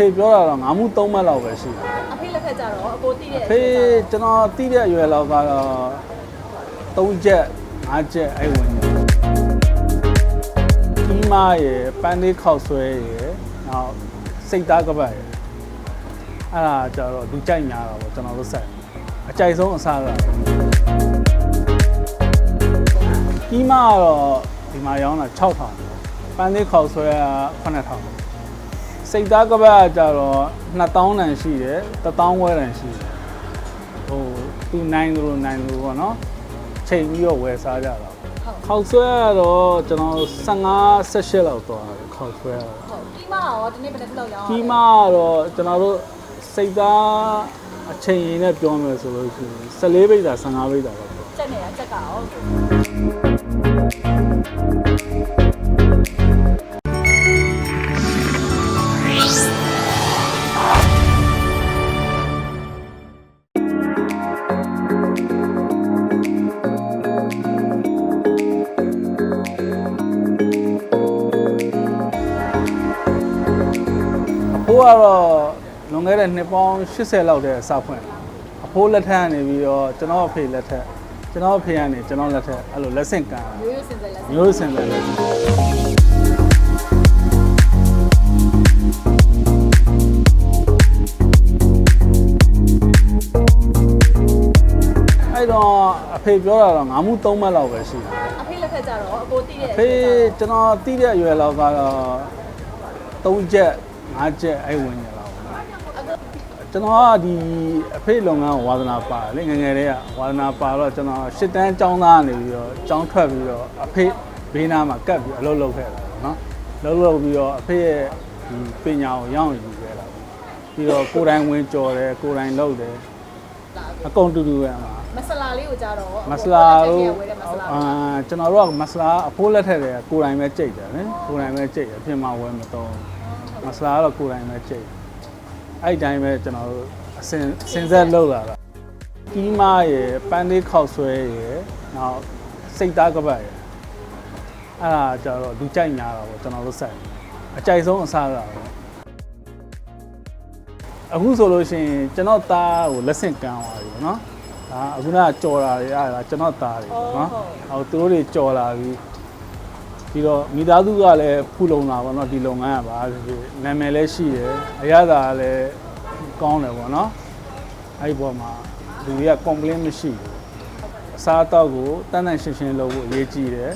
ဖေပြောတာတော့ငါမှု၃မှတ်လောက်ပဲရှိတယ်အဖေလက်ထက်ကြတော့အကိုတိတဲ့အဖေကျွန်တော်တီးတဲ့အရွယ်လောက်ကတော့၃ချက်၅ချက်အဲ့ဝင်နေဒီမားရယ်ပန်းလေးခောက်ဆွဲရယ်နောက်စိတ်သားကပတ်ရယ်အဲ့ဒါကြတော့လူကြိုက်များတာပေါ့ကျွန်တော်တို့ဆက်အကြိုက်ဆုံးအစားကဒီမားကတော့ဒီမှာရောင်းတာ6000ပန်းလေးခောက်ဆွဲက9000 စိတ်သားကပတ်ကကြတော့2000တန်ရှိတယ်1000ဝဲတန်ရှိတယ်ဟိုသူနိုင်လို့နိုင်လို့ပေါ့နော်ချိန်ပြီးတော့ဝယ်စားကြတာပေါ့ခောက်ဆွဲကတော့ကျွန်တော်15 18လောက်သွားတယ်ခောက်ဆွဲကတော့ဟုတ်ဒီမှာရောဒီနေ့ဘယ်နှစ်လောက်ရောင်းဒီမှာကတော့ကျွန်တော်တို့စိတ်သားအချိန်ရင်းနဲ့ပြောမယ်ဆိုလို့ရှိရင်14ဘိတ်တာ15ဘိတ်တာပေါ့ချက်နေတာချက်ကရော ကတော့လွန်ခဲ့တဲ့နှစ်ပေါင်း80လောက်တည်းအစဖွင့်တာအဖိုးလက်ထက်ကနေပြီးတော့ကျွန်တော်အဖေလက်ထက်ကျွန်တော်အဖေကနေကျွန်တော်လက်ထက်အဲ့လိုလက်ဆင့်ကန်တာရိုးရိုးစင်စင်လက်စင်မျိုးစင်တယ်လေအဲ့တော့အဖေပြောတာတော့ငါမှု၃မှတ်လောက်ပဲရှိတယ်အဖေလက်ထက်ကြတော့အကိုတိတဲ့အဖေကျွန်တော်တီးတဲ့အရွယ်လောက်ကတော့၃ချက် ၅ချက်အဲ့ဝင်နေလောက်ပဲအကိုကျွန်တော်ကဒီအဖေလုပ်ငန်းကိုဝါသနာပါတယ်လေငယ်ငယ်လေးကဝါသနာပါတော့ကျွန်တော်ရှစ်တန်းចောင်းသားနေပြီးတော့ចောင်းထွက်ပြီးတော့အဖေဘေးနားမှာကတ်ပြီးအလုပ်လုပ်ခဲ့တာပေါ့နော်လုပ်လုပ်ပြီးတော့အဖေရဲ့ဒီပညာကိုရောင်းယူခဲ့တာပေါ့ပြီးတော့ကိုယ်တိုင်ဝင်ကြော်တယ်ကိုယ်တိုင်လုပ်တယ်အကုန်တူတူပဲမှာမဆလာလေးကိုကြတော့မဆလာတို့ဝယ်တဲ့မဆလာအာကျွန်တော်တို့ကမဆလာအဖိုးလက်ထက်တွေကကိုယ်တိုင်ပဲကြိတ်တယ်လေကိုယ်တိုင်ပဲကြိတ်တယ်အပြင်မှာဝယ်မတော့ မဆလာကတော့ကိုယ်တိုင်ပဲကြိတ်တယ်အဲ့ဒီတိုင်းပဲကျွန်တော်တို့အစင်စင်ဆက်လောက်လာတာကီးမားရယ်ပန်းလေးခောက်ဆွဲရယ်နောက်စိတ်သားကပတ်ရယ်အဲ့ဒါကြတော့လူကြိုက်များတာပေါ့ကျွန်တော်တို့ဆက်အကြိုက်ဆုံးအစားကပေါ့အခုဆိုလို့ရှိရင်ကျွန်တော်သားကိုလက်ဆင့်ကမ်းသွားပြီပေါ့နော်ဒါအခုနကကြော်တာတွေအဲ့ဒါကျွန်တော်သားတွေပေါ့နော်ဟောသူတို့တွေကြော်လာပြီ ပြီးတော့မိသားစုကလည်းဖူလုံတာပေါ့နော်ဒီလုပ်ငန်းကပါဖြစ်ဖြစ်နာမည်လည်းရှိတယ်အရသာကလည်းကောင်းတယ်ပေါ့နော်အဲ့ဒီပေါ်မှာလူတွေက complain မရှိဘူးအစားအသောက်ကိုတန်းတန်းရှင်းရှင်းလုပ်ဖို့အရေးကြီးတယ်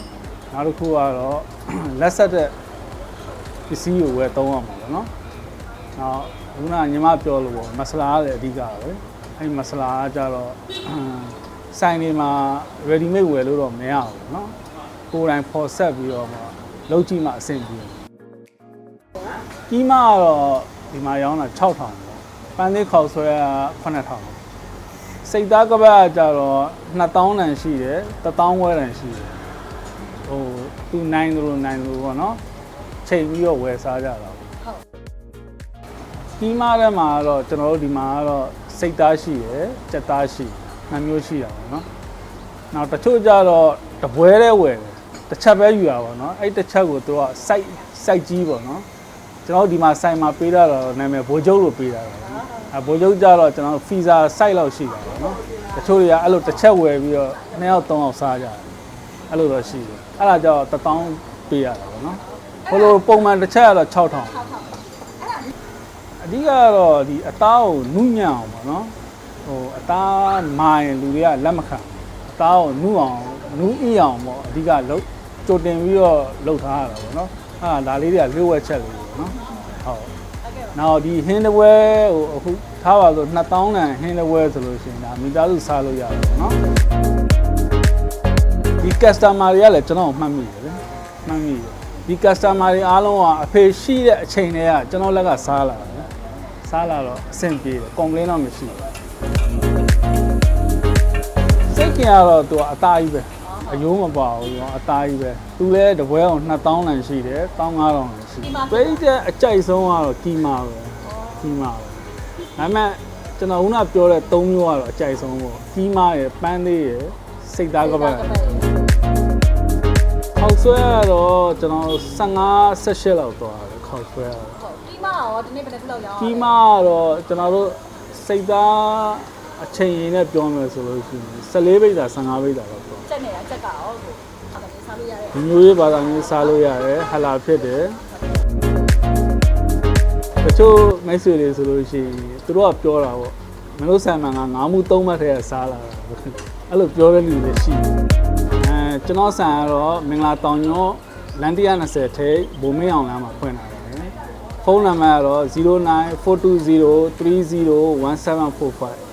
နောက်တစ်ခုကတော့ လက်ဆက်တဲ့ပစ္စည်းကိုဝယ်သုံးရမှာပေါ့နော် နောက်ခုနကညီမပြောလို့ပေါ့မဆလာကလည်းအဓိကပဲအဲ့ဒီမဆလာကကြတော့ဆိုင်တွေမှာ ready made ဝယ်လို့တော့မရဘူးเนาะ ကိုယ်တိုင်ပေါ်ဆက်ပြီးတော့မှလုံးကြည့်မှအဆင်ပြေကြီးမကတော့ဒီမှာရောင်းတာ6000ပေါ့ပန်းသေးခေါက်ဆွဲက9000စိတ်သားကပတ်ကကြတော့2000တန်ရှိတယ်1000ဝဲတန်ရှိတယ်ဟိုသူနိုင်သလိုနိုင်သလိုပေါ့နော်ချိန်ပြီးတော့ဝယ်စားကြတာပေါ့ဟုတ်ကြီးမတဲ့မှာကတော့ကျွန်တော်တို့ဒီမှာကတော့စိတ်သားရှိရယ်စက်သားရှိနှစ်မျိုးရှိတာပေါ့နော်နောက်တချို့ကြတော့တပွဲတဲ့ဝယ်တယ် တစ်ချက်ပဲယူရပါတော့အဲ့တစ်ချက်ကိုသူကစိုက်စိုက်ကြီးပေါ့နော်။ကျွန်တော်တို့ဒီမှာဆိုင်မှာပေးတာတော့နာမည်ဘိုးကျုပ်လို့ပေးတာတော့နော်။အဲဘိုးကျုပ်ကြတော့ကျွန်တော်တို့ဖီဇာစိုက်လောက်ရှိတာပေါ့နော်။တချို့တွေကအဲ့လိုတစ်ချက်ဝယ်ပြီးတော့နှစ်ယောက်သုံးယောက်စားကြတယ်။အဲ့လိုတော့ရှိတယ်။အဲ့ဒါကြောင့်တစ်တောင်းပေးရတာပေါ့နော်။ဘို့လိုပုံမှန်တစ်ချက်ကတော့6000ဟုတ်ဟုတ်အဓိကကတော့ဒီအသားကိုနုညံ့အောင်ပေါ့နော်ဟိုအသားမာရင်လူတွေကလက်မခံအသားကိုနုအောင်နုအီအောင်ပေါ့အဓိကလှုပ် ကြိုတင်ပြီးတော့လှုပ်ထားရတာပေါ့နော်ဟာဒါလေးတွေကလျှို့ဝှက်ချက်လေးပေါ့နော်ဟုတ်နောက်ဒီဟင်းတပွဲဟိုအခုထားပါဆို2000တန်ဟင်းတပွဲဆိုလို့ရှိရင်ဒါမိသားစုစားလို့ရတယ်ပေါ့နော်ဒီ customer တွေကလည်းကျွန်တော်ကိုမှတ်မိတယ်လေမှတ်မိတယ်ဒီ customer တွေအားလုံးကအဖေရှိတဲ့အချိန်တည်းကကျွန်တော်လက်ကစားလာတယ်စားလာတော့အဆင်ပြေတယ် complain တော့မရှိဘူးစိတ်ကြင်ကတော့သူကအသားကြီးပဲ အယိုးမပါဘူးရောအသားကြီးပဲသူလည်းတပွဲအောင်2000လန်ရှိတယ်1500လန်ရှိတယ်ပြိတဲ့အကြိုက်ဆုံးကတော့ကီမာပဲကီမာပဲဒါပေမဲ့ကျွန်တော်ခုနပြောတဲ့၃မျိုးကတော့အကြိုက်ဆုံးပေါ့ကီမာရယ်ပန်းသေးရယ်စိတ်သားကပတ်ရယ်ခောက်ဆွဲကတော့ကျွန်တော်15 18လောက်သွားတယ်ခောက်ဆွဲကတော့ဟုတ်ဒီမရောဒီနေ့ဘယ်နှစ်ခုလောက်ရောင်းကီးမကတော့ကျွန်တော်တို့စိတ်သား အချိန်ရင်းနဲ့ပြောမယ်ဆိုလို့ရှိရင်14ဘိတ်တာ15ဘိတ်တာတော့ပြောချက်နေတာချက်ကရောကိုအဲ့ဒါလေးစားလို့ရတယ်ဒီမျိုးရေးဘာသာမျိုးစားလို့ရတယ်ဟလာဖြစ်တယ်တချို့မိတ်ဆွေတွေဆိုလို့ရှိရင်သူတို့ကပြောတာပေါ့မလို့ဆန်မှန်ကငါးမှုသုံးမှတ်ထဲကစားလာတာအဲ့လိုပြောတဲ့လူတွေရှိတယ်အဲကျွန်တော်ဆန်ကတော့မင်္ဂလာတောင်ညောလန်120ထိပ်ဘုံမင်းအောင်လမ်းမှာဖွင့်လာတယ်ဖုန်းနံပါတ်ကတော့0942030145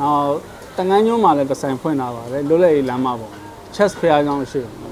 နောက်တငန်းညွန်းမှာလည်းတစ်ဆိုင်ဖွင့်လာပါတယ်လွတ်လပ်ရေးလမ်းမှာပေါ့ chess ဖျားကြောင်းရှိတယ်